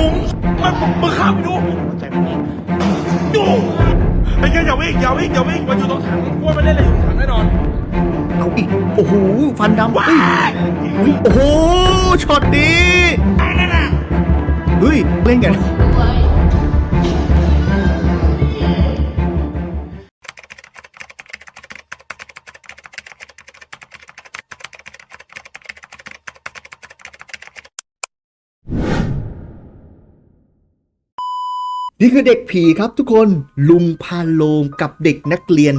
มุงมันมึงข้ามไปดูใจมันนี่ดูไอ้แกอย่าวิ่งอย่าวิ่งอย่าวิ่งมันอยู่ตรงถังกลัวมันเล่นอะไรอยู่ตรงถังแน่นอนเอาอีกโอ้โหฟันดำว้าเฮ้ยยเฮ้ยโอ้โหช็อตนี้นั่นน่ะเฮ้ยเล่นกัน นี่คือเด็กผีครับทุกคนลุงพานโลงกับเด็กนักเรียน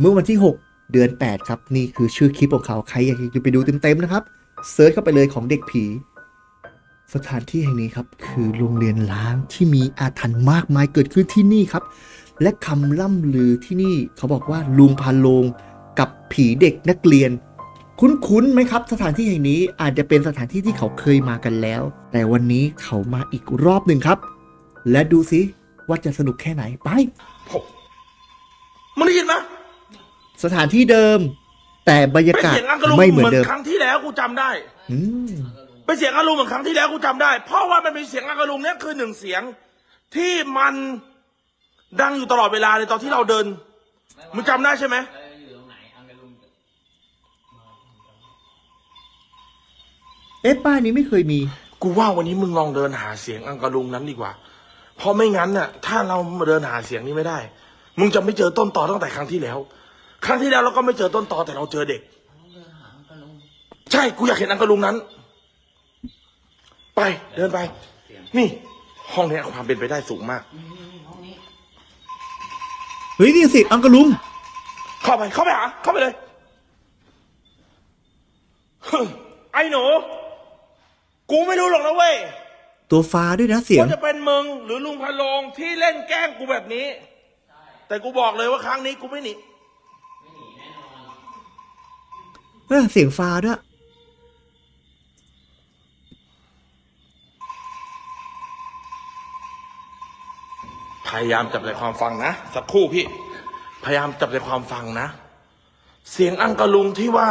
เมื่อวันที่ 6 เดือน 8 ครับ นี่คือชื่อคลิปของเขาใครอยากจะไปดูเต็มๆนะครับเซิร์ชเข้าไปเลยของเด็กผี สถานที่แห่งนี้ครับ คือโรงเรียนล้างที่มีอาถรรพ์มากมายเกิดขึ้นที่นี่ครับ และคำล่ำลือที่นี่เขาบอกว่าลุงพานโลงกับผีเด็กนักเรียน คุ้นๆไหมครับ สถานที่แห่งนี้อาจจะเป็นสถานที่ที่เขาเคยมากันแล้ว แต่วันนี้เขามาอีกรอบหนึ่งครับ และดูสิว่าจะสนุกแค่ไหนไปผมมึงได้ยินไหมสถานที่เดิม แต่บรรยาเป็นกาศเสียงอังกะลุงไม่เหเหมืมืออนนเดิมครั้งที่แล้วกูจำได้อืมเป็นเสียงอังกะลุงเหมือนครั้งที่แล้วกูจำได้ เพราะว่ามันมีเสียงอังกะลุงเนี่ยคือหนึ่งเสียง ที่มันดังอยู่ตลอดเวลาเลยตอนที่เราเดินมึงจำได้ใช่ไหมเอ๊ะป้ายนี้ไม่เคยมี กูว่าวันนี้มึงลองเดินหาเสียงอังกะลุงนั้นดีกว่า เพราะไม่งั้นน่ะ ถ้าเรามาเดินหาเสียงนี้ไม่ได้ มึงจะไม่เจอต้นตอตั้งแต่ครั้งที่แล้ว ครั้งที่แล้วเราก็ไม่เจอต้นตอแต่เราเจอเด็ก ใช่กูอยากเห็นอังกะลุงนั้น ไปเดินไป นี่ ห้องเนี้ยความเป็นไปได้สูงมาก เฮ้ยนี่สิอังกะลุง เข้าไปเข้าไปหาเข้าไปเลยไอ้หนู กูไม่รู้หรอกนะเว้ย ตัวฟ้าด้วยนะเสียงว่าจะเป็นมึงหรือลุงพะโลงที่เล่นแกล้งกูแบบนี้ แต่กูบอกเลยว่าครั้งนี้กูไม่หนี เออเสียงฟ้าด้วย พยายามจับใจความฟังนะ สักครู่พี่ พยายามจับใจความฟังนะ เสียงอังกะลุงที่ว่า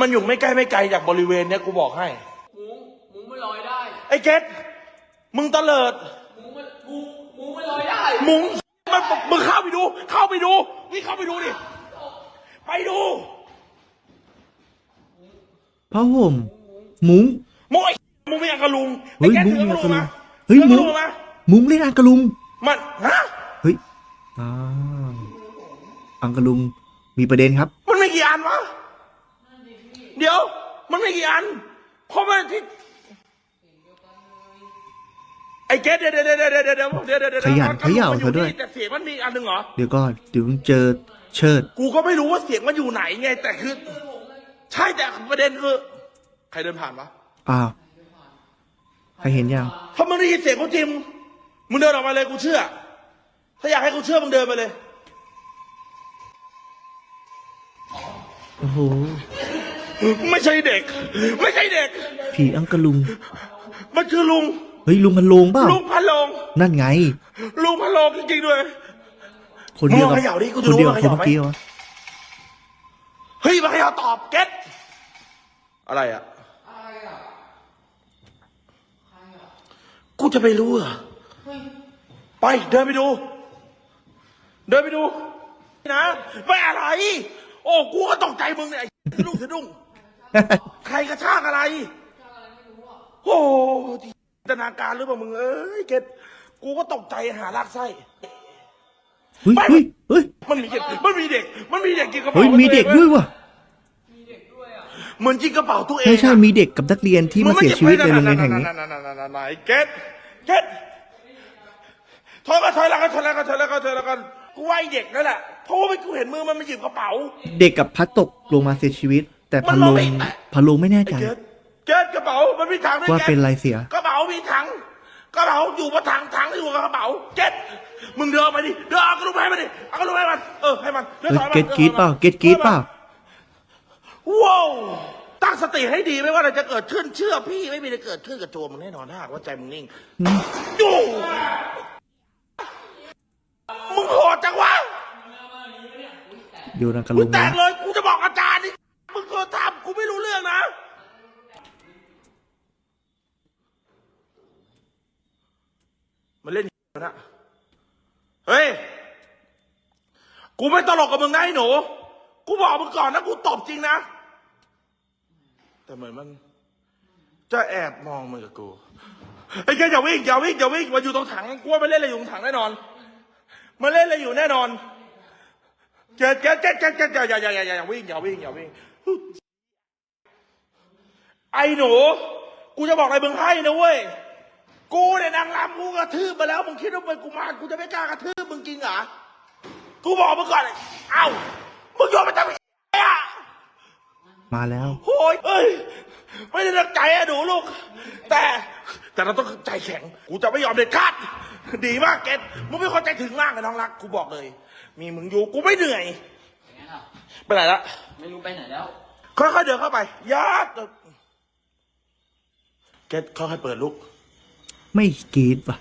มันอยู่ไม่ใกล้ไม่ไกลจากบริเวณเนี้ยกูบอกให้ มุ้งมุ้งไม่ลอย ได้ไอ้เกตมึงตะเลิดมุ้งมันมุ้งมุ้งไม่ลอยได้มุงมันมึงเข้าไปดู เข้าไปดูนี่เข้าไปดูดิไปดูผ้าห่มมุ้งโมยมึงไม่อังกะลุงเฮ้ยไอ้แกมุ้งถือมีอัอังงกะกะลุลุงงมาเฮ้ยถือมุ้อังงกะลุงมามุ้งเล่นอังกะลุงมันฮะเฮ้ยอ่าอังกะลุงมีประเด็นครับ มันไม่กี่อันวะเดี๋ยว มันไม่กี่อันเพราะมันที่ ไอ้เกดเดี๋ยวเดี๋ยวเดี๋ยวเดี๋ยวเดี๋ยวเดี๋ยวเดี๋ยวเดี๋ยวเดี๋ยวขยันอังกะลุงเขย่ามันอเธอด้วยนี่แต่เสียงมันมีอันหนึ่งเหรอ เดี๋ยวก่อนเดี๋ยวเจอเชิด กูก็ไม่รู้ว่าเสียงมันอยู่ไหนไง แต่คือ ใช่แต่ประเด็นคือ ใครเดินผ่านวะอ้าวใครเห็นยังถ้ามึงได้ยินเสียงเขาจริงมึงเดินออกมาเลยกูเชื่อ ถ้าอยากให้กูเชื่อมึงเดินไปเลย โอ้โหไม่ใช่เด็ก ไม่ใช่เด็ก ผีอังกะลุง มันคือลุง เฮ้ยลุงมันโลงเปล่าลุงพันลงนั่นไงลุงพันลงจริงๆด้วย คนเดียวกับมึงลองเขย่าดิกูคจะนรู้เดียวกับว่าคนเขย่าไหม เมื่อกี้วะเฮ้ยมาให้เราตอบเก็ตอะไรอะกูจะไปรู้เหรอไปเดินไปดู เดินไปดูนะไม่อะไร โอ้กูก็ตกใจมึงเนี่ยไอ้สะดุ้งสะดุ้งใครกระชากอะไรโอ้ที่ จินตนาการหรือเปล่ามึงเอ้ยเกตกูก็ตกใจหาลากไส้ เฮ้ยไม่เฮ้ยเฮ้ยมันมีเด็กมันมีเด็ก มันมีเด็กกินกระเป๋าเฮ้ยมีเด็กด้วยว่ะเหมือนกินกระเป๋าตัวเองใช่ใช่อะมีเด็กกับนักเรียนที่มาเสียชีวิตในโรงเรียนแห่งนี้ไหนเก็ตเก็ตถอยมาถอยหลังกันถอยหลังกันถอยหลังกันถอยหลังกันกูว่าไอ้เด็กนั่นแหละเพราะว่ากูเห็นมือมันมาหยิบกระเป๋า เด็กกับพัดตกลงมาเสียชีวิต แต่มัพันนมโลองงไม่เห็นพันโลงไม่แน่ไอ้ใจ เก็ต เก็ตกระเป๋ามันมีถังด้วยว่าเก็ตเป็นไรเสีย กระเป๋ามีถังกระเป๋าอยู่บนถังถังอยู่กับกระเป๋าเก็ตมึงเดินมาดิเดินเอากระดูกให้มันดิเอากระดูกให้มันเออให้มันดินเฮ้ยถอยมาเก็ตกรีดเปล่าเก็ตกรีดเปล่าว้าวตั้งสติให้ดีไม่ว่าอะไรจะเกิดขึ้นเชื่อพี่ไม่มีอะไรเกิดขึ้นกับตัวมึงแน่นอนถ้าหากว่าใจมึงนิ่งดูมึงโหดจังวะโยนอังกะมึลุงงแตนะกเลยกูจะบอกอาจารย์นี่มึงเคยทำกูไม่รู้เรื่องนะ มั นะ เฮ้ย กูไม่ตลกกับมึงนะไอ้หนู กูบอกมึงก่อนนะกูตบจริงนะ แต่เหมือนมัน จะแอบมองมึงกับกูไอ้แกอย่าวิ่งอย่าวิ่งอย่าวิ่งมันอยู่ตรงถังกูว่าเล่นอะไรอยู่ตรงถังแน่นอนมันเล่นอะไรอยู่แน่นอนแกแกแกแกแกอย่าอย่าอย่าอย่าอย่าวิ่งอย่าวิ่งอย่าวิ่งไอ้หนู กูจะบอกอะไรมึงให้นะเว้ย กูเนี่ยนางรำกูกระทืบมาแล้วมึงคิดว่าเป็นกูมารกูจะไม่กล้ากระทืบมึงจริงเหรอกูบอกมึงก่อนเลยเอ้ามึงโยนมาทำไมอะมาแล้วโอ้ยเอ้ยไม่ได้ตั้งใจอะหนูลูก แต่แต่เราต้องใจแข็ง กูจะไม่ยอมเด็ดขาดดีมากเกตมึงเป็นคนใจถึงมากเลยน้องรัก กูบอกเลย มีมึงอยู่กูไม่เหนื่อยอย่างนั้นอะไปไหนละไม่รู้ไปไหนแล้วค่อยๆเดินเข้าไปยัดเกตค่อยๆเปิดลูก ไม่กรีดว่ะ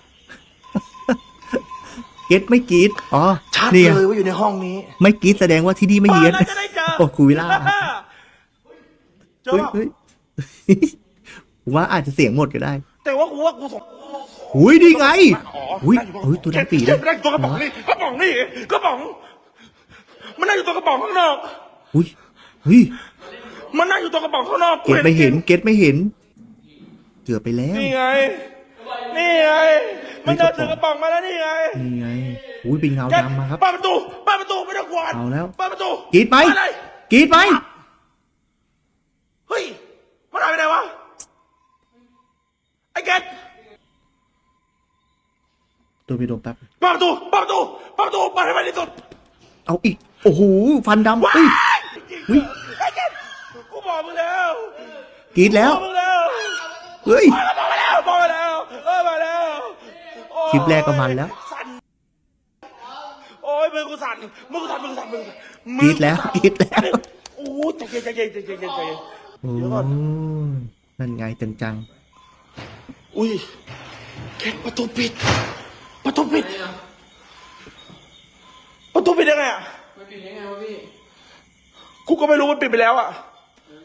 เก็ตไม่กรีดอ๋อชัดเนี่ยเลยว่าอยู่ในห้องนี้ ไม่กรีดแสดงว่าที่นี่ไม่เฮี้ยนปิดแล้วจะได้เจอโอ้กูวิล่าเจอเฮ้ยปะเฮ้ยผมว่าอาจจะเสียงหมดก็ได้ แต่ว่ากูว่ากูสงหุยนี่ไงอ๋ออุ้ยนั่งออุ้ยตัวข้างดำปีเลยนั่งอยู่ตัวกระป๋องนี่กระป๋องนี่กระป๋อง มันนั่งอยู่ตัวกระป๋องข้างนอกอุ้ยอุ้ยมันนั่งอยู่ตัวกระป๋องข้างนอกเก็ตไม่เห็น เก็ตไม่เห็น เกือบไปแล้วนี่ไง นี่ไง มันเดินถือกระป๋องมาแล้วนี่ไง นี่ไงอุ้ยเป็นเงาดำมาครับเปิดประตูเปิดประตูไม่ต้องกวนเอาแล้วเปิดประตูกรีดไหมเปิเลยกรีดไหมเฮ้ย มันหายไปไหนวะ ไอ้เกตตัวไปโดนแป๊บเปิดประตูเปิดประตูเปิดประตูเปิดให้มันที่สุดเอาอีก โอ้โห ฟันดำว้าเอ้ยยอุ๊ยไอ้เกตกูบอกมึงแล้วกรีดแล้วบอกมึงแล้ว เฮ้ยบอกมาแล้วบอกมาแล้วเออมาแล้วโอ้ย คลิปแรกก็มันแล้วสั่นโอ้ยมือกูสั่นมือกูสั่นมือกูสั่นมือกูสั่นกรีดแล้วกรีดแล้วโอ้ยใจเย็นใจเย็นใจเย็นใจเย็นใจเย็นโอ้เดี๋ยวก่อนนั่นไงจังอุ้ยแกประตูปิด ประตูปิด ประตูปิดยังไงอะไม่ปิดยังไงวะพี่กูก็ไม่รู้มันปิดไปแล้วอะ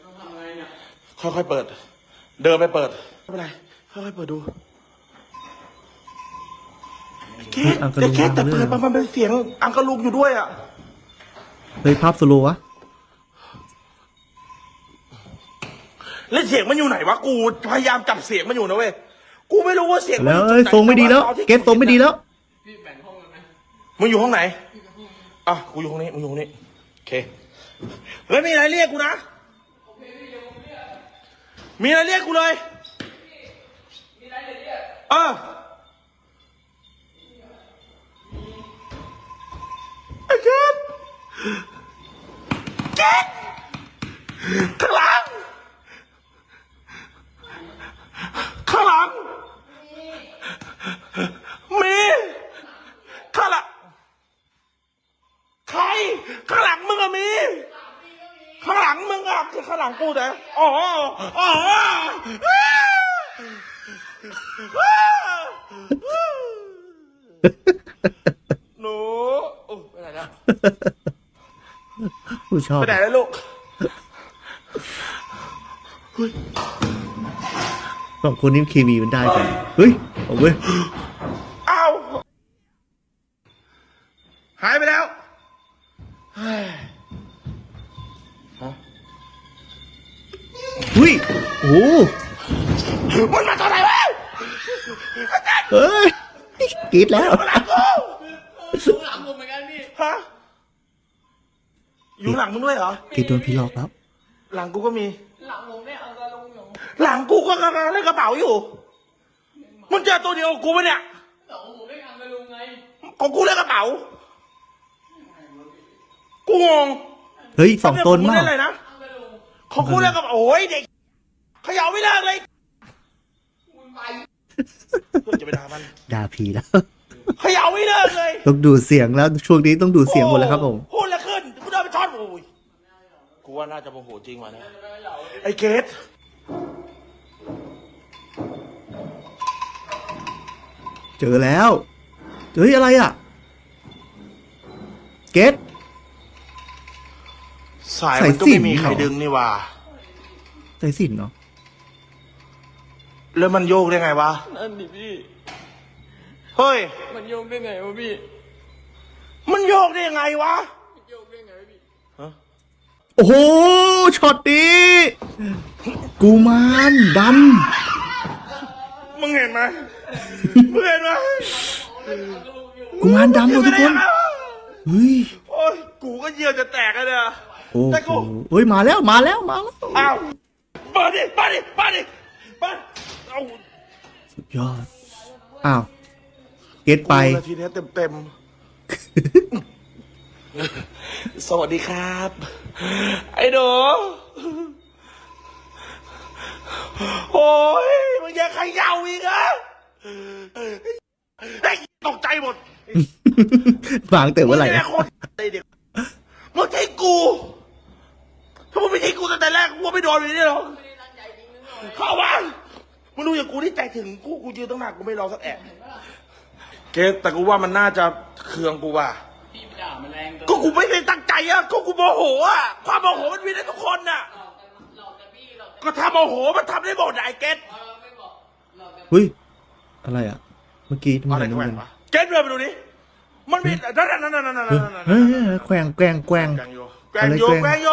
ต้องทำไงเนี่ยค่อยๆเปิด เดินไปเปิดไม่เป็นไรค่อยๆเปิดดู เกๆตอังกะแต่ลุงเกตแต่มาเปิเรื่ดอยมามันเป็นเสียงอังกะลุงอยู่ด้วยอะ เฮ้ยภาพสโลว์วะแล้วเสียงมันอยู่ไหนวะกูพยายามจับเสียงมันอยู่นะเว้ยกูไม่รู้ว่าเสียงมันแล้วอยู่เอ้ยจุหนทรงไม่ดีแล้ว ต่าที่เก็ตทรงไม่ดีแล้วพี่แบ่งห้องกันไหมมึงอยู่ห้องไหนอะกูอยู่ห้องนี้มึงอยู่ห้องนี้โอเคแล้วมีอะไรเรียกกูนะมีอะไรเรียกกูเลยมีอะไรเดี๋ยวเนี่ยเออ กดเกดข้างหลังข้างหลังมีข้างหลังใครข้างหลังมึงอะมีข้างหลังมึงอะข้างหลังกูแต่อ๋ออ๋อหนูโอ้ไปไหนแล้ว ผู้ชอบ ไปไหนแล้วลูกสองคนนี้เคมีมันได้กันเฮ้ยเอาเว้ยอ้าวหายไปแล้วเฮ้ยฮะเฮ้ยโอ้โหมันมาตอนไหนวะเอ้ยกรีดแล้วมันหลังกูดูหลังผมเหมือนกันพี่ฮะ อยู่หลังมึงด้วยเหรอกรีดโดนพี่หลอกแล้ว หลังกูก็มี หลังผมเนี่ยเอากระลงอยู่หลังกูก็กำลังเล่นกระเป๋าอยู่ มึงเจอตัวเดียวกับกูปะเนี่ย หลังผมไม่เอากระลงไงของกูเล่นกระเป๋า กูงงเฮ้ยสองตนมึงมาก เล่นอะไรนะเอากระลงของกูเล่นกระเป๋าโอ้ยเด็กเขย่าไม่เลิกเลยมึงไปเพื่อนจะไปด่ามันด่าผีแล้ว เขย่าไม่เลิกเลย ต้องดูดเสียงแล้วช่วงนี้ต้องดูดเสียงหมดแล้วครับผมพูดแล้วขึ้นกูเดินไปช็อตโอ้ยกู ว่าน่าจะโมโหจริงว่ะเนี่ยไอ้เกตเจอแล้วเฮ้ยอะไรอะ เก็ตสายมันก็ไม่มีใครสายสิญจน์เหรอ ดึงนี่ว่าใจสินเนาะแล้วมันโยกได้ไงวะนั่นดิพี่ เฮ้ย มันโยกได้ไงวะพี่มันโยกได้ยังไงวะมันโยกได้ไงวะพี่ โอ้โหช็อตนี้กูมารดมึงเห็นไหมมึงเห็นไหมำกูมารดำเลยทุกคนเฮ้ยโอ้ยกูก็เยี่ยวจะแตกแล้วเนี่ยโอ้แต่โหกูเฮ้ยมาแล้วมาแล้วมาแล้วอ้าวมาดิมาดิมาดิมาเอาสุดยอดอ้าวเก็ตไปกูนาทีนี้เต็มเต็มๆ สวัสดีครับ ไอ้หนูโอ้ยมึงยังขย่าอีกเหรอะไอ้ตกใจหมดบางแต่เมื่อไหร่งนะนี่ยคนไอ้เด็กมึงใช่กูถ้ามึงไม่ใช่กูตั้งแต่แรกกูไม่โดนแบบนี้หรอกไม่ได้ตั้งใจจริงนึกหน่อยเข้ามามึงดูอย่างกูที่ใจถึงกูกูยืนตั้งนานกูไม่รอสักแอะเกสแต่กูว่ามันน่าจะเคืองกูว่ะพี่ ด่ามันแรงเกินก็กูไม่ได้ตั้งใจอะก็กูโมโหอะความโมโหมันมีได้ทุกคนน่ะ หลอกแต่หลอกแต่พี่หลอกแต่ก็ถ้าโมโหมันทำได้หมดอะไอ้เกสเออไม่บอกหลอกแต่เฮ้ย อะไรอะ เมื่อกี้ทำไมอะไรน้ำแกว่เงิงนวะเกสเดินไปดูนี่มันมีนั่นนั่นนั่นนั่นนั่นนั่นเฮ้ยนั่นเฮ้ยเฮ้ยแกว่งแกว่งแกว่ง แกว่งโยแกว่งโยอะไรแกว่งแกว่งโย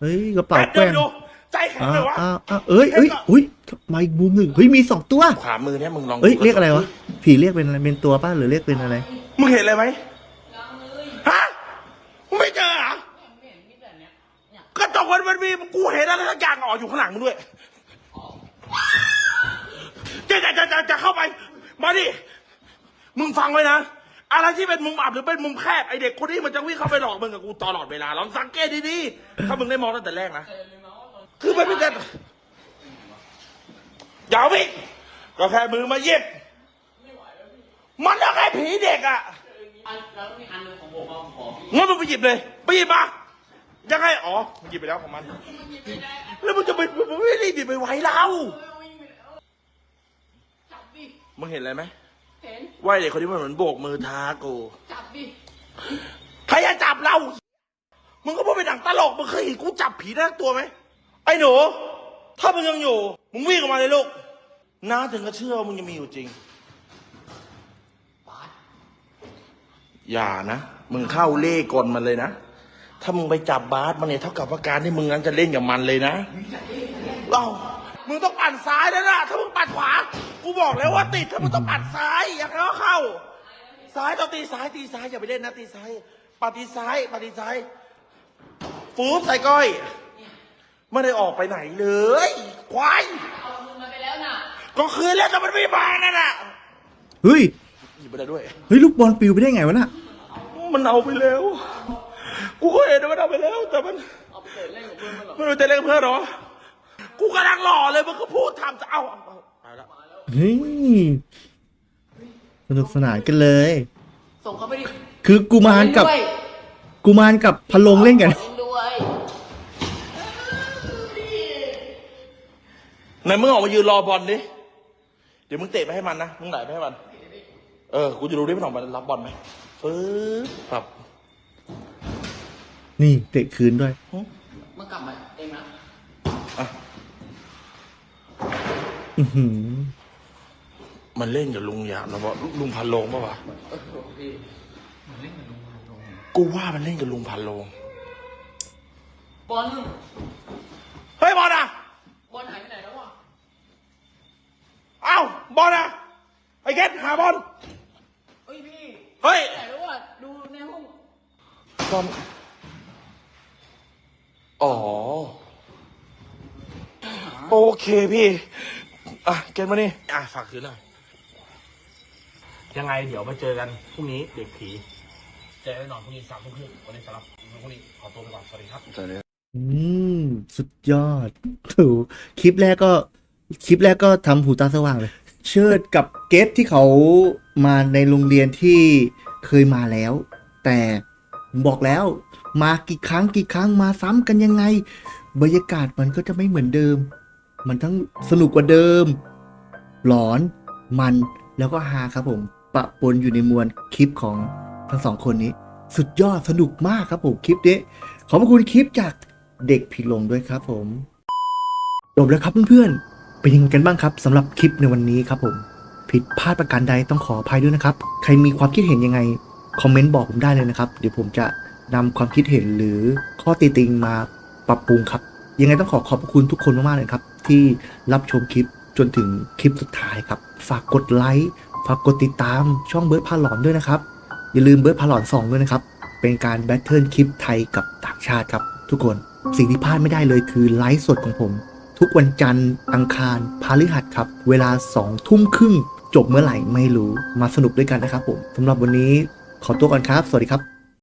เฮ้ยกระเป๋าแกแกเดิว่นงไปดูใจแข็งอ้าเลยววะอ้าวอ้าวเอ้ยเอ้ยอุ้ยทำไมมุมหนึ่งเฮ้ยมีสองตัวขวามือเนี่ยมึงลองเอ้ยเรียกอะไรวะผีเรียกเป็นอะไรเป็นตัวป้าหรือเรียกเป็นอะไร มึงเห็นอะไรไหม ยังเลย ฮะมึง ไม่เจอเหรอไม่เห็ตกมันมันมีกูเห็นอะไรสักอย่างอ๋ออยู่ข้างหลังมึงด้วยจะจะจะจะจะเข้าไป มาดิ มึงฟังไว้นะ อะไรที่เป็นมุมอับหรือเป็นมุมแคบไอเด็กคนนี้มันจะวิ่งเข้าไปหลอกมึงกับกูตลอดเวลาลองสังเกตดีๆ ถ้ามึงได้มองตั้งแต่แรกนะ คือมันเป็นการอย่าวิ่งก็แค่มือมาเย็บ มันก็แค่ผีเด็กอะ อันแล้วมีอันหนึงของผมเอาของพี่งั้นมึงไปหยิบเลยไปหยิบมายังไงอ๋อมึงหยิบไปแล้วของมันแล้วมึงจะไปมึงไม่ได้หยิบไปไว้เราจับดิ มึงเห็นอะไรไหมเห็น ว่าไอ้เด็กคนนี้มันเหมือนโบกมือท้ากูจับดิ ใครจะจับเรามึงก็พูดเป็นหนังตลกมึงเคยเห็นกูจับผีได้ตัวไหมไอ้หนูถ้ามึงยังอยู่มึงวิ่งออกมาเลยลูกน้าถึงก็เชื่อว่ามึงยังมีอยู่จริง อย่านะมึงเข้าเล่กลมันเลยนะ ถ้ามึงไปจับบาสมันเนี่ยเท่ากับว่าการที่มึงนั้นจะเล่นกับมันเลยนะเอ้ามึงต้องปั่นซ้ายแล้วนะถ้ามึงปั่นขวา กูบอกแล้วว่าติดถ้ามึงต้องปั่นซ้ายอยากให้เขาเข้า ซ้ายต้องตีซ้ายตีซ้ายอย่าไปเล่นนะตีซ้ายปฏิซ้ายปฏิซ้ายฟูบใส่ก้อย ไม่ได้ออกไปไหนเลยควายเอามือมาไปแล้วน่ะ ก็คืนแล้วแต่มันไม่มานั่นน่ะเฮ้ยหยิบ ไปได้ด้วย เฮ้ยลูกบอลปลิวไปได้ไงวะน่ะมันเอาไปแล้ว กูก็เห็นว่ามันเอาไปแล้ว แต่มันเอาไปเปิดเล่นกับเพื่อนมันหรอมันไปเต้นเล่นกับเพื่อนเหรอ กูกำลังหล่อเลยมันก็พูดทำจะเอาเอาเอาไปแล้วเฮ้ยสนุกสนานกันเลย ส่งเขาไปดิคือกุมารกับเล่นด้วยกุมารกับพะโลงเล่นกัน เล่นด้วยไหนมึงออกมายืนรอบอลดิ เดี๋ยวมึงเตะไปให้มันนะ มึงไหนไปให้มัน เออ กูจะดูดิมันออกมารับบอลไหมฟื้บครับ นี่เตะคืนด้วยมันกลับมาเองนะอะอือหือ มันเล่นกับลุงหยาบนะวะลุงพันโลงปะวะ เออพี่มันเล่นกับลุงมาลงกูว่ามันเล่นกับลุงพันโลง บอลเฮ้ยบอลอะบอลหายไปไหนแล้ววะ เอ้าบอลอะไอ้เกตหาบอลเฮ้ยพี่ เฮ้ย ไหนแล้ววะดูในห้องบอลอ๋อ โอเคพี่ อะ เกตมานี่ อะ ฝากคืนหน่อย ยังไงเดี๋ยวมาเจอกันพรุ่งนี้เด็กผี เจอแน่นอนพรุ่งนี้สามทุ่มครึ่งวันนี้สำหรับพรุ่งนี้ขอตัวไปก่อน สวัสดีครับอืม สุดยอดถูกคลิปแรกก็ คลิปแรกก็ทำหูตาสว่างเลย เชิดกับเกตที่เขา มาในโรงเรียนที่เคยมาแล้ว แต่บอกแล้วมากี่ครั้งกี่ครั้งมาซ้ำกันยังไง บรรยากาศมันก็จะไม่เหมือนเดิม มันทั้งสนุกกว่าเดิม หลอนมันแล้วก็ฮาครับผมปะปนอยู่ในมวลคลิปของทั้งสองคนนี้ สุดยอดสนุกมากครับผมคลิปนี้ขอบคุณคลิปจากเด็กผีหลงด้วยครับผมจบแล้วครับเพื่อนๆเป็นยังไงกันบ้างครับสำหรับคลิปในวันนี้ครับผม ผิดพลาดประการใดต้องขออภัยด้วยนะครับ ใครมีความคิดเห็นยังไง คอมเมนต์บอกผมได้เลยนะครับ เดี๋ยวผมจะนำความคิดเห็นหรือข้อติติงมาปรับปรุงครับ ยังไงต้องขอขอบคุณทุกคนมากๆเลยครับ ที่รับชมคลิปจนถึงคลิปสุดท้ายครับ ฝากกดไลค์ฝากกดติดตามช่องเบิร์ดพาหลอนด้วยนะครับ อย่าลืมเบิร์ดพาหลอน2ด้วยนะครับ เป็นการแบทเทิลคลิปไทยกับต่างชาติครับ ทุกคนสิ่งที่พลาดไม่ได้เลยคือไลฟ์สดของผม ทุกวันจันทร์อังคารพฤหัสครับ เวลา2ทุ่มครึ่ง จบเมื่อไหร่ไม่รู้มาสนุกด้วยกันนะครับผมสำหรับวันนี้ขอตัวก่อนครับ สวัสดีครับ